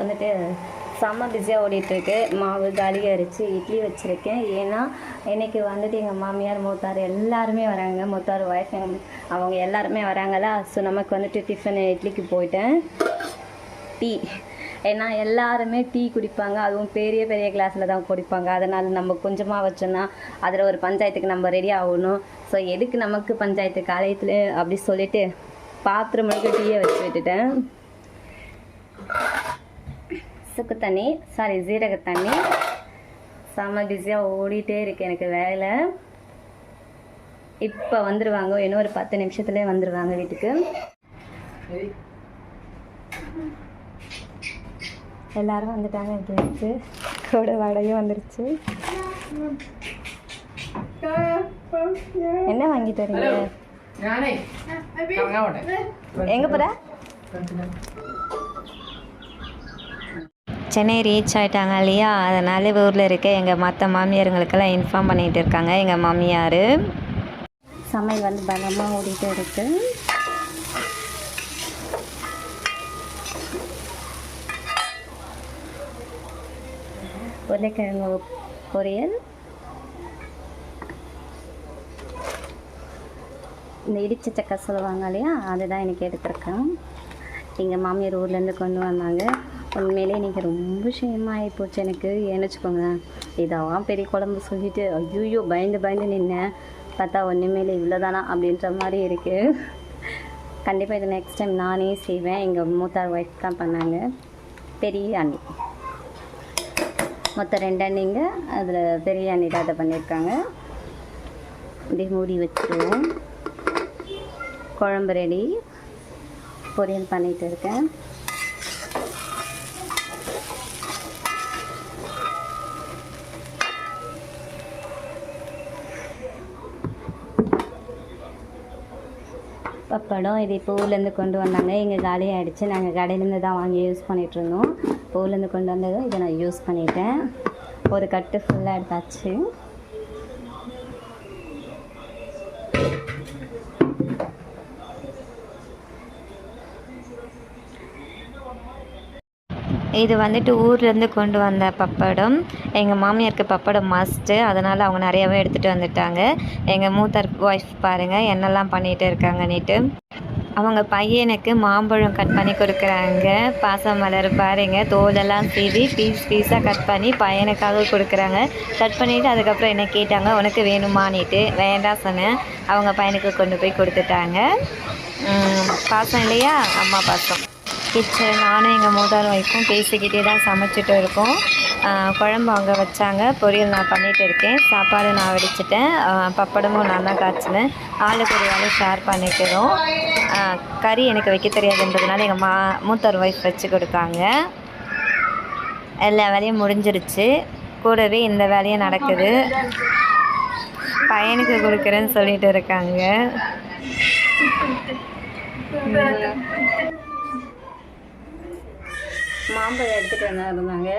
வந்துட்டு செம்ம பிஸியாக ஓடிட்டுருக்கு. மாவு காலியாக அரிச்சு இட்லி வச்சுருக்கேன். ஏன்னா இன்றைக்கி வந்துட்டு எங்கள் மாமியார் மூத்தார் எல்லாருமே வராங்க. மூத்தார் ஒய்ஃப் அவங்க எல்லாருமே வராங்களா ஸோ நமக்கு வந்துட்டு டிஃபன் இட்லிக்கு போயிட்டேன். டீ. ஏன்னா எல்லாருமே டீ குடிப்பாங்க. அதுவும் பெரிய பெரிய கிளாஸில் தான் குடிப்பாங்க. அதனால் நம்ம கொஞ்சமாக வச்சோன்னா அதில் ஒரு பஞ்சாயத்துக்கு நம்ம ரெடி ஆகணும். ஸோ எதுக்கு நமக்கு பஞ்சாயத்து காலையத்தில் அப்படி சொல்லிவிட்டு பாத்திரம் மணிக்கு டீயை வச்சு விட்டுட்டேன். சுக்கு தண்ணி சாரி ஜீரக தண்ணி. செம பிஸியாக ஓடிட்டே இருக்குது எனக்கு வேலை. இப்போ வந்துடுவாங்க இன்னும் ஒரு பத்து நிமிஷத்துலேயே வந்துடுவாங்க வீட்டுக்கு. எல்லோரும் வந்துட்டாங்க கேட்டு கூட வடையும் வந்துருச்சு. என்ன வாங்கி தரீங்க எங்கே போகிற சென்னை ரீச் ஆகிட்டாங்க இல்லையா? அதனால் ஊரில் இருக்க எங்கள் மற்ற மாமியாருங்களுக்கெல்லாம் இன்ஃபார்ம் பண்ணிகிட்டு இருக்காங்க. எங்கள் மாமியார். சமையல் வந்து பலமாக ஓடிட்டு இருக்கு. உருளைக்கிழங்கு பொரியல். இந்த இடிச்ச சக்கை சொல்லுவாங்க இல்லையா? அதுதான் எனக்கு எடுத்திருக்கேன். எங்கள் மாமியார் ஊர்லேருந்து கொண்டு வந்தாங்க. உண்மையிலே இன்றைக்கி ரொம்ப ஷேமாகி போச்சு எனக்கு. ஏன்னு வச்சுக்கோங்க இதான் பெரிய குழம்பு சொல்லிட்டு ஐயோ பயந்து பயந்து நின்னேன் பார்த்தா ஒன்றுமேலே இவ்வளோதானா அப்படின்ற மாதிரி இருக்குது கண்டிப்பாக இது நெக்ஸ்ட் டைம் நானே செய்வேன். எங்கள் மூத்தார் ஒய்ஃப் தான் பண்ணாங்க. பெரிய அண்ணி. மொத்தம் ரெண்டு அண்ணிங்க. அதில் பெரிய அண்ணி தான் அதை பண்ணியிருக்காங்க. அப்படியே மூடி வச்சுருவோம். குழம்பு ரெடி பொரியல் பண்ணிகிட்டு இருக்கேன். பப்படம் இது இப்போ ஊர்லேருந்து கொண்டு வந்தாங்க. இங்கே காலியாகிடுச்சு நாங்கள் கடையிலேருந்து தான் வாங்கி யூஸ் பண்ணிகிட்டு இருந்தோம். இப்போ ஊர்லேருந்து கொண்டு வந்ததும் இதை நான் யூஸ் பண்ணிட்டேன். ஒரு கட்டு ஃபுல்லாக எடுத்தாச்சு. இது வந்துட்டு ஊர்லேருந்து கொண்டு வந்த பப்படம். எங்கள் மாமியாருக்கு பப்படம் மஸ்ட்டு அதனால் அவங்க நிறையாவே எடுத்துகிட்டு வந்துட்டாங்க. எங்கள் மூத்தார் ஒய்ஃப் பாருங்கள் என்னெல்லாம் பண்ணிகிட்டு இருக்காங்கன்னுட்டு. அவங்க பையனுக்கு மாம்பழம் கட் பண்ணி கொடுக்குறாங்க. பாசமலர் பாருங்க தோலெல்லாம் சீவி பீஸ் பீஸாக கட் பண்ணி பையனுக்காக கொடுக்குறாங்க. கட் பண்ணிவிட்டு அதுக்கப்புறம் என்ன கேட்டாங்க உனக்கு வேணுமானிட்டு வேண்டாம் சொன்னேன். அவங்க பையனுக்கு கொண்டு போய் கொடுத்துட்டாங்க. பாசம் இல்லையா? அம்மா பாசம். கிச்சன் நானும் எங்கள் மூதாள் ஒய்ஃபும் பேசிக்கிட்டே தான் சமைச்சிட்டு இருக்கோம். குழம்பு அவங்க வச்சாங்க. பொரியல் நான் பண்ணிகிட்டு இருக்கேன். சாப்பாடு நான் வடிச்சிட்டேன். பப்படமும் நான் தான் காய்ச்சினேன். ஆளுக்கு ஒரு வேலை ஷேர் பண்ணிக்கிறோம். கறி எனக்கு வைக்க தெரியாதுன்றதுனால எங்கள் மா மூத்தார் ஒய்ஃப் வச்சு கொடுத்தாங்க. எல்லா வேலையும் முடிஞ்சிருச்சு. கூடவே இந்த வேலையும் நடக்குது. பையனுக்கு கொடுக்குறேன்னு சொல்லிட்டு இருக்காங்க. மாம்பழம் எடுத்துகிட்டு வந்தாங்க.